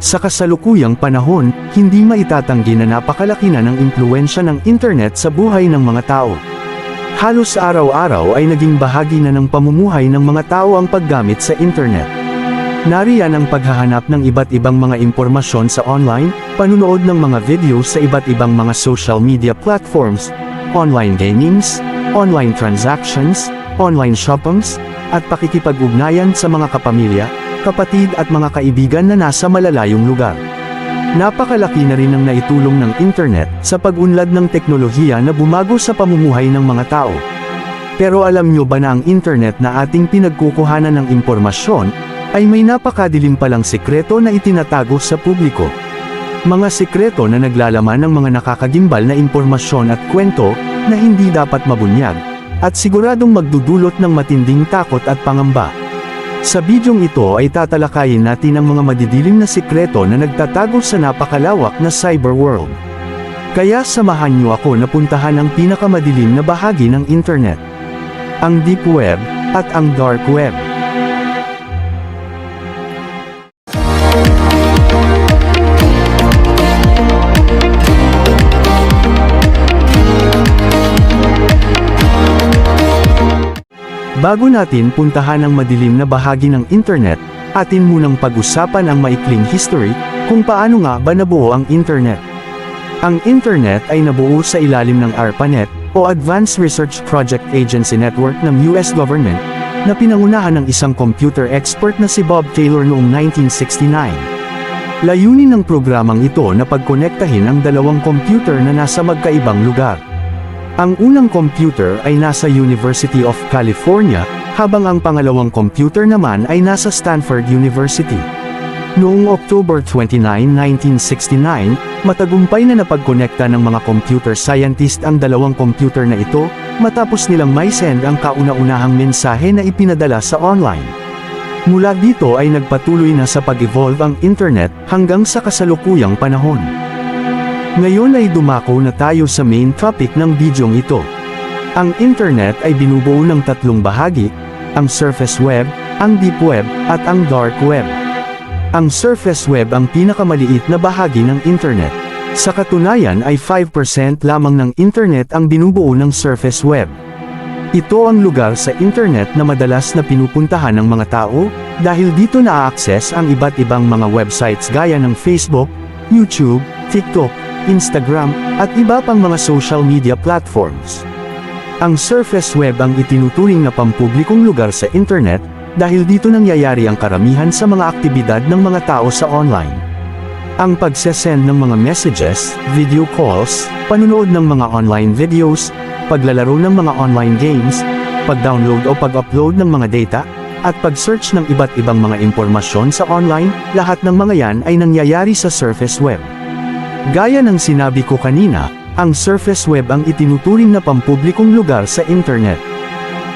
Sa kasalukuyang panahon, hindi maitatanggi na napakalaki na ng impluensya ng internet sa buhay ng mga tao. Halos araw-araw ay naging bahagi na ng pamumuhay ng mga tao ang paggamit sa internet. Nariyan ang paghahanap ng iba't ibang mga impormasyon sa online, panunood ng mga videos sa iba't ibang mga social media platforms, online gamings, online transactions, online shoppings, at pakikipag-ugnayan sa mga kapamilya, kapatid at mga kaibigan na nasa malalayong lugar. Napakalaki na rin ang naitulong ng internet sa pag-unlad ng teknolohiya na bumago sa pamumuhay ng mga tao. Pero alam nyo ba na ang internet na ating pinagkukuhanan ng impormasyon, ay may napakadilim palang sikreto na itinatago sa publiko. Mga sikreto na naglalaman ng mga nakakagimbal na impormasyon at kwento, na hindi dapat mabunyag, at siguradong magdudulot ng matinding takot at pangamba. Sa bidyong ito ay tatalakayin natin ang mga madidilim na sikreto na nagtatago sa napakalawak na cyber world. Kaya samahan niyo ako na puntahan ang pinakamadilim na bahagi ng internet. Ang deep web, at ang dark web. Bago natin puntahan ang madilim na bahagi ng internet, atin munang pag-usapan ang maikling history, kung paano nga ba nabuo ang internet. Ang internet ay nabuo sa ilalim ng ARPANET, o Advanced Research Project Agency Network ng US government, na pinangunahan ng isang computer expert na si Bob Taylor noong 1969. Layunin ng programang ito na pagkonektahin ang dalawang computer na nasa magkaibang lugar. Ang unang computer ay nasa University of California, habang ang pangalawang computer naman ay nasa Stanford University. Noong October 29, 1969, matagumpay na napagkonekta ng mga computer scientist ang dalawang computer na ito, matapos nilang may send ang kauna-unahang mensahe na ipinadala sa online. Mula dito ay nagpatuloy na sa pag-evolve ang internet hanggang sa kasalukuyang panahon. Ngayon ay dumako na tayo sa main topic ng bidyong ito. Ang internet ay binubuo ng tatlong bahagi, ang surface web, ang deep web, at ang dark web. Ang surface web ang pinakamaliit na bahagi ng internet. Sa katunayan ay 5% lamang ng internet ang binubuo ng surface web. Ito ang lugar sa internet na madalas na pinupuntahan ng mga tao, dahil dito na-access ang iba't ibang mga websites gaya ng Facebook, YouTube, TikTok, Instagram, at iba pang mga social media platforms. Ang surface web ang itinuturing na pampublikong lugar sa internet, dahil dito nangyayari ang karamihan sa mga aktibidad ng mga tao sa online. Ang pagsesend ng mga messages, video calls, panunood ng mga online videos, paglalaro ng mga online games, pag-download o pag-upload ng mga data, at pag-search ng iba't ibang mga impormasyon sa online, lahat ng mga yan ay nangyayari sa surface web. Gaya ng sinabi ko kanina, ang surface web ang itinuturing na pampublikong lugar sa internet.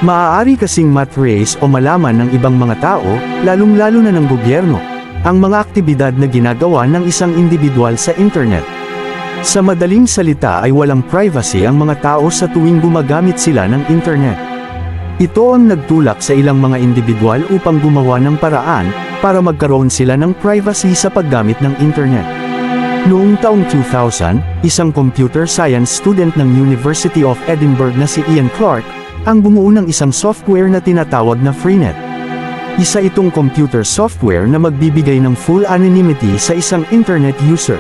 Maaari kasing matrace o malaman ng ibang mga tao, lalong-lalo na ng gobyerno, ang mga aktibidad na ginagawa ng isang individual sa internet. Sa madaling salita ay walang privacy ang mga tao sa tuwing gumagamit sila ng internet. Ito ang nagtulak sa ilang mga individual upang gumawa ng paraan, para magkaroon sila ng privacy sa paggamit ng internet. Noong taong 2000, isang computer science student ng University of Edinburgh na si Ian Clark, ang bumuo ng isang software na tinatawag na Freenet. Isa itong computer software na magbibigay ng full anonymity sa isang internet user.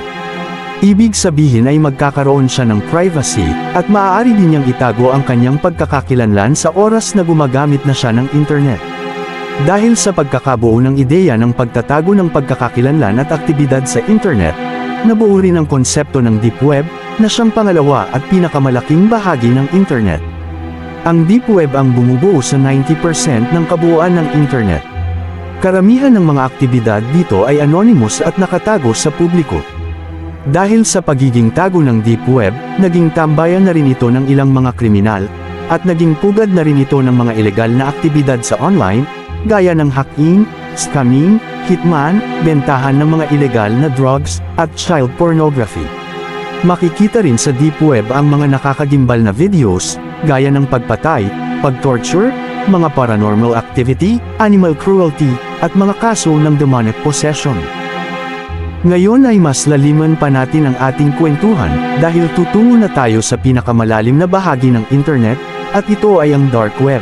Ibig sabihin ay magkakaroon siya ng privacy, at maaari din niyang itago ang kanyang pagkakakilanlan sa oras na gumagamit na siya ng internet. Dahil sa pagkakabuo ng ideya ng pagtatago ng pagkakakilanlan at aktibidad sa internet, nabuo rin ang konsepto ng deep web, na siyang pangalawa at pinakamalaking bahagi ng internet. Ang deep web ang bumubuo sa 90% ng kabuuan ng internet. Karamihan ng mga aktibidad dito ay anonymous at nakatago sa publiko. Dahil sa pagiging tago ng deep web, naging tambayan na rin ito ng ilang mga kriminal, at naging pugad na rin ito ng mga ilegal na aktibidad sa online, gaya ng hacking, scamming, hitman, bentahan ng mga ilegal na drugs, at child pornography. Makikita rin sa deep web ang mga nakakagimbal na videos, gaya ng pagpatay, pag-torture, mga paranormal activity, animal cruelty, at mga kaso ng demonic possession. Ngayon ay mas laliman pa natin ang ating kwentuhan dahil tutungo na tayo sa pinakamalalim na bahagi ng internet, at ito ay ang dark web.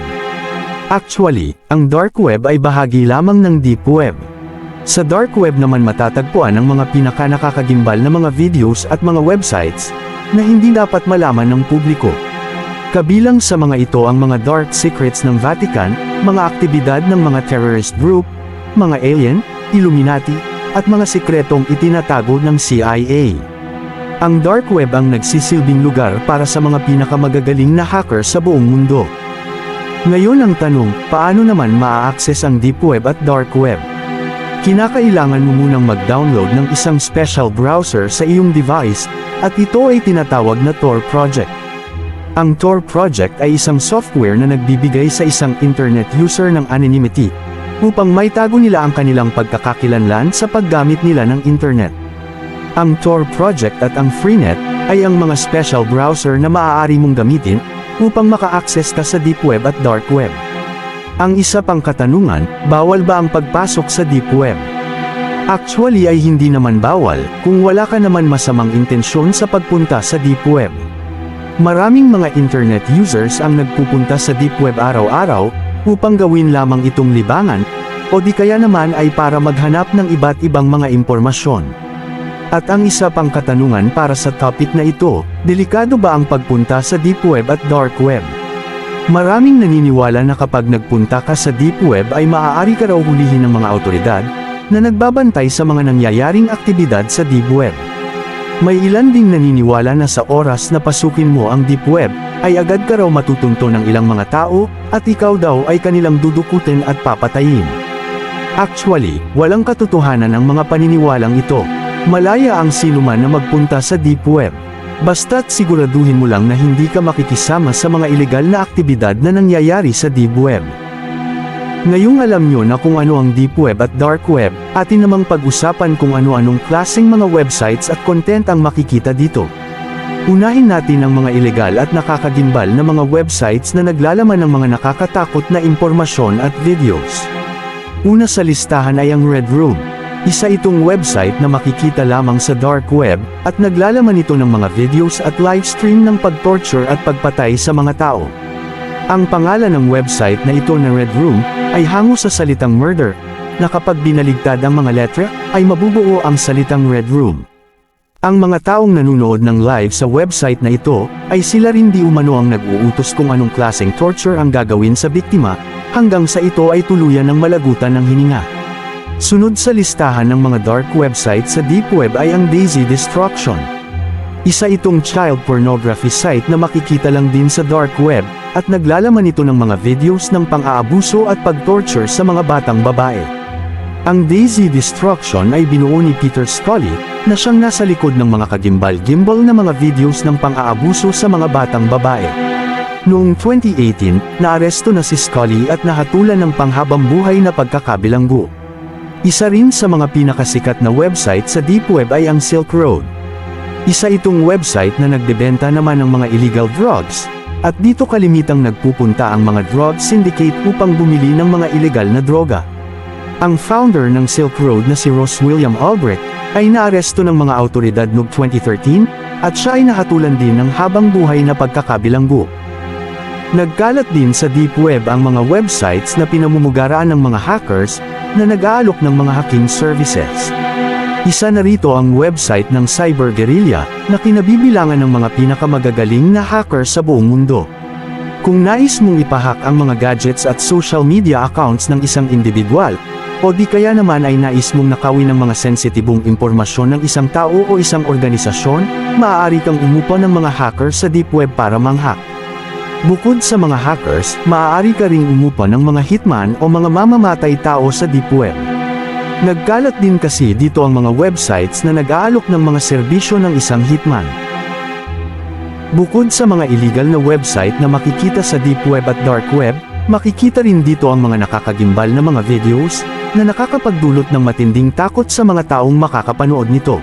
Actually, ang dark web ay bahagi lamang ng deep web. Sa dark web naman matatagpuan ang mga pinakanakakagimbal na mga videos at mga websites na hindi dapat malaman ng publiko. Kabilang sa mga ito ang mga dark secrets ng Vatican, mga aktibidad ng mga terrorist group, mga alien, Illuminati, at mga sikretong itinatago ng CIA. Ang dark web ang nagsisilbing lugar para sa mga pinakamagagaling na hacker sa buong mundo. Ngayon ang tanong, paano naman maa-access ang deep web at dark web? Kinakailangan mo munang mag-download ng isang special browser sa iyong device, at ito ay tinatawag na Tor Project. Ang Tor Project ay isang software na nagbibigay sa isang internet user ng anonymity, upang maitago nila ang kanilang pagkakakilanlan sa paggamit nila ng internet. Ang Tor Project at ang Freenet ay ang mga special browser na maaari mong gamitin upang maka-access ka sa deep web at dark web. Ang isa pang katanungan, bawal ba ang pagpasok sa deep web? Actually ay hindi naman bawal, kung wala ka naman masamang intensyon sa pagpunta sa deep web. Maraming mga internet users ang nagpupunta sa deep web araw-araw, upang gawin lamang itong libangan, o di kaya naman ay para maghanap ng iba't ibang mga impormasyon. At ang isa pang katanungan para sa topic na ito, delikado ba ang pagpunta sa deep web at dark web? Maraming naniniwala na kapag nagpunta ka sa deep web ay maaari ka raw hulihin ng mga autoridad, na nagbabantay sa mga nangyayaring aktibidad sa deep web. May ilan ding naniniwala na sa oras na pasukin mo ang deep web, ay agad ka raw matutunto ng ilang mga tao, at ikaw daw ay kanilang dudukutin at papatayin. Actually, walang katotohanan ang mga paniniwalang ito. Malaya ang sinuman na magpunta sa deep web. Basta't siguraduhin mo lang na hindi ka makikisama sa mga ilegal na aktibidad na nangyayari sa deep web. Ngayong alam nyo na kung ano ang deep web at dark web, atin namang pag-usapan kung ano-anong klaseng mga websites at content ang makikita dito. Unahin natin ang mga ilegal at nakakagimbal na mga websites na naglalaman ng mga nakakatakot na impormasyon at videos. Una sa listahan ay ang Red Room. Isa itong website na makikita lamang sa dark web, at naglalaman ito ng mga videos at livestream ng pag-torture at pagpatay sa mga tao. Ang pangalan ng website na ito na Red Room, ay hango sa salitang murder, na kapag binaligtad ang mga letra, ay mabubuo ang salitang Red Room. Ang mga taong nanunood ng live sa website na ito, ay sila rin di umano ang nag-uutos kung anong klaseng torture ang gagawin sa biktima, hanggang sa ito ay tuluyan ng malagutan ng hininga. Sunod sa listahan ng mga dark website sa deep web ay ang Daisy Destruction. Isa itong child pornography site na makikita lang din sa dark web, at naglalaman ito ng mga videos ng pang-aabuso at pag-torture sa mga batang babae. Ang Daisy Destruction ay binuo ni Peter Scully, na siyang nasa likod ng mga kagimbal-gimbal na mga videos ng pang-aabuso sa mga batang babae. Noong 2018, naaresto na si Scully at nahatulan ng panghabang buhay na pagkakabilanggo. Isa rin sa mga pinakasikat na website sa Deep Web ay ang Silk Road. Isa itong website na nagbebenta naman ng mga illegal drugs, at dito kalimitang nagpupunta ang mga drug syndicate upang bumili ng mga ilegal na droga. Ang founder ng Silk Road na si Ross William Albrecht, ay naaresto ng mga autoridad noong 2013, at siya ay nahatulan din ng habang buhay na pagkakabilanggo. Nagkalat din sa deep web ang mga websites na pinamumugaraan ng mga hackers, na nag-aalok ng mga hacking services. Isa na rito ang website ng Cyber Guerrilla, na kinabibilangan ng mga pinakamagagaling na hacker sa buong mundo. Kung nais mong ipahack ang mga gadgets at social media accounts ng isang individual, o di kaya naman ay nais mong nakawin ng mga sensitibong impormasyon ng isang tao o isang organisasyon, maaari kang umupo ng mga hacker sa deep web para manghack. Bukod sa mga hackers, maaari ka ring umupa ng mga hitman o mga mamamatay tao sa deep web. Nagkalat din kasi dito ang mga websites na nag-aalok ng mga serbisyo ng isang hitman. Bukod sa mga illegal na website na makikita sa deep web at dark web, makikita rin dito ang mga nakakagimbal na mga videos, na nakakapagdulot ng matinding takot sa mga taong makakapanood nito.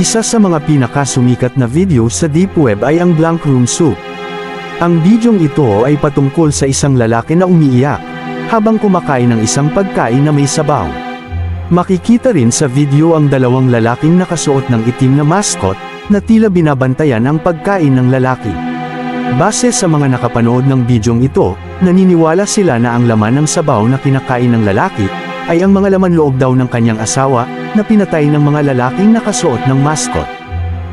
Isa sa mga pinakasumikat na video sa deep web ay ang Blank Room Soup. Ang bidyong ito ay patungkol sa isang lalaki na umiiyak, habang kumakain ng isang pagkain na may sabaw. Makikita rin sa video ang dalawang lalaking nakasuot ng itim na mascot, na tila binabantayan ang pagkain ng lalaki. Base sa mga nakapanood ng bidyong ito, naniniwala sila na ang laman ng sabaw na kinakain ng lalaki, ay ang mga laman loob daw ng kanyang asawa, na pinatay ng mga lalaking nakasuot ng mascot.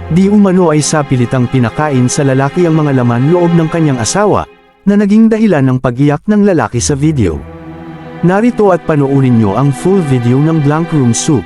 Di umano ay sapilitang pinakain sa lalaki ang mga laman loob ng kanyang asawa, na naging dahilan ng pag-iyak ng lalaki sa video. Narito at panoorin nyo ang full video ng Blank Room Soup.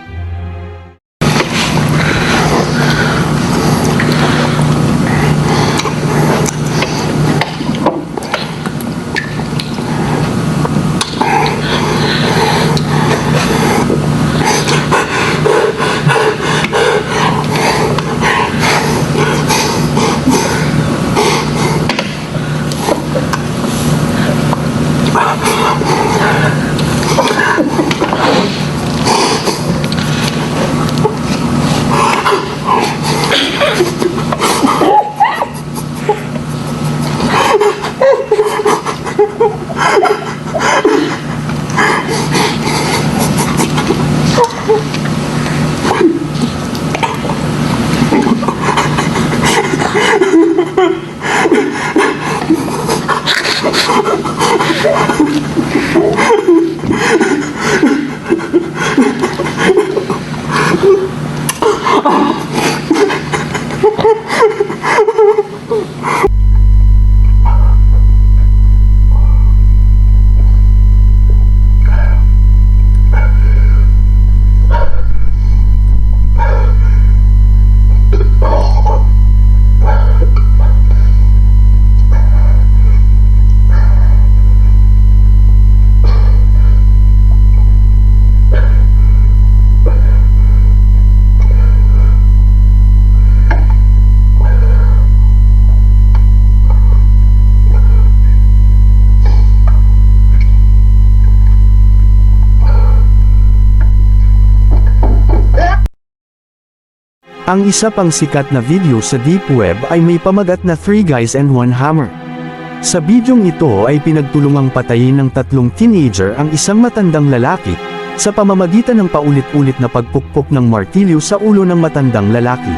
Ang isa pang sikat na video sa Deep Web ay may pamagat na 3 Guys and 1 Hammer. Sa bidyong ito ay pinagtulungang patayin ng tatlong teenager ang isang matandang lalaki, sa pamamagitan ng paulit-ulit na pagpukpok ng martilyo sa ulo ng matandang lalaki.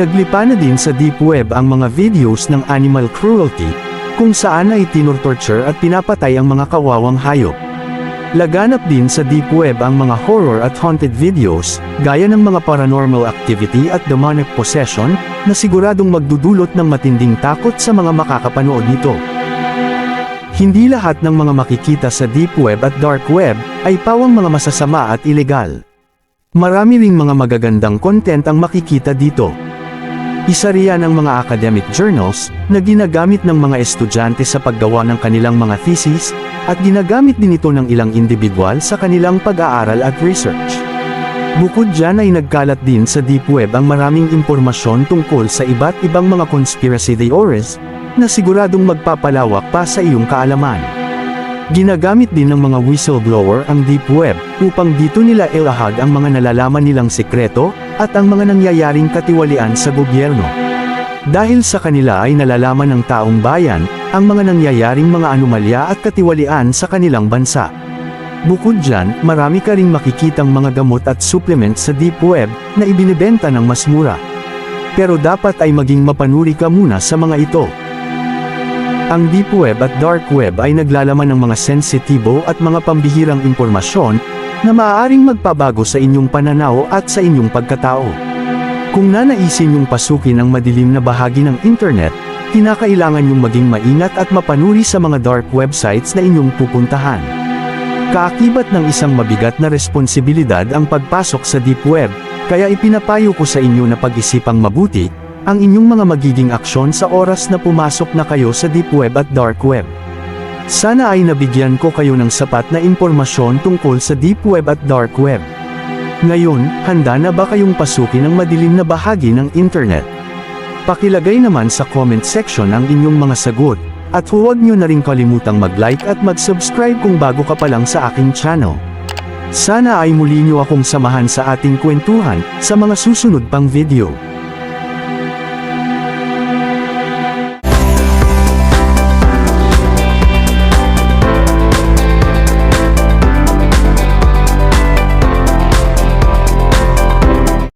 Naglipa na din sa Deep Web ang mga videos ng animal cruelty, kung saan ay tinurtorture at pinapatay ang mga kawawang hayop. Laganap din sa Deep Web ang mga horror at haunted videos, gaya ng mga paranormal activity at demonic possession, na siguradong magdudulot ng matinding takot sa mga makakapanood nito. Hindi lahat ng mga makikita sa Deep Web at Dark Web, ay pawang mga masasama at ilegal. Marami ring mga magagandang content ang makikita dito. Isa riyan ang mga academic journals, na ginagamit ng mga estudyante sa paggawa ng kanilang mga thesis, at ginagamit din ito ng ilang individual sa kanilang pag-aaral at research. Bukod dyan ay nagkalat din sa Deep Web ang maraming impormasyon tungkol sa iba't ibang mga conspiracy theories, na siguradong magpapalawak pa sa iyong kaalaman. Ginagamit din ng mga whistleblower ang Deep Web, upang dito nila ilahag ang mga nalalaman nilang sekreto, at ang mga nangyayaring katiwalian sa gobyerno. Dahil sa kanila ay nalalaman ng taong bayan, ang mga nangyayaring mga anomalya at katiwalian sa kanilang bansa. Bukod dyan, marami ka ring makikitang mga gamot at supplement sa Deep Web, na ibinibenta ng mas mura. Pero dapat ay maging mapanuri ka muna sa mga ito. Ang Deep Web at Dark Web ay naglalaman ng mga sensitibo at mga pambihirang impormasyon, na maaaring magpabago sa inyong pananaw at sa inyong pagkatao. Kung nanaisin yung pasukin ang madilim na bahagi ng internet, kinakailangan yung maging maingat at mapanuri sa mga dark websites na inyong pupuntahan. Kaakibat ng isang mabigat na responsibilidad ang pagpasok sa deep web, kaya ipinapayo ko sa inyo na pag-isipang mabuti, ang inyong mga magiging aksyon sa oras na pumasok na kayo sa deep web at dark web. Sana ay nabigyan ko kayo ng sapat na impormasyon tungkol sa deep web at dark web. Ngayon, handa na ba kayong pasukin ang madilim na bahagi ng internet? Pakilagay naman sa comment section ang inyong mga sagot, at huwag nyo na rin kalimutang mag-like at mag-subscribe kung bago ka pa lang sa aking channel. Sana ay muli nyo akong samahan sa ating kwentuhan, sa mga susunod pang video.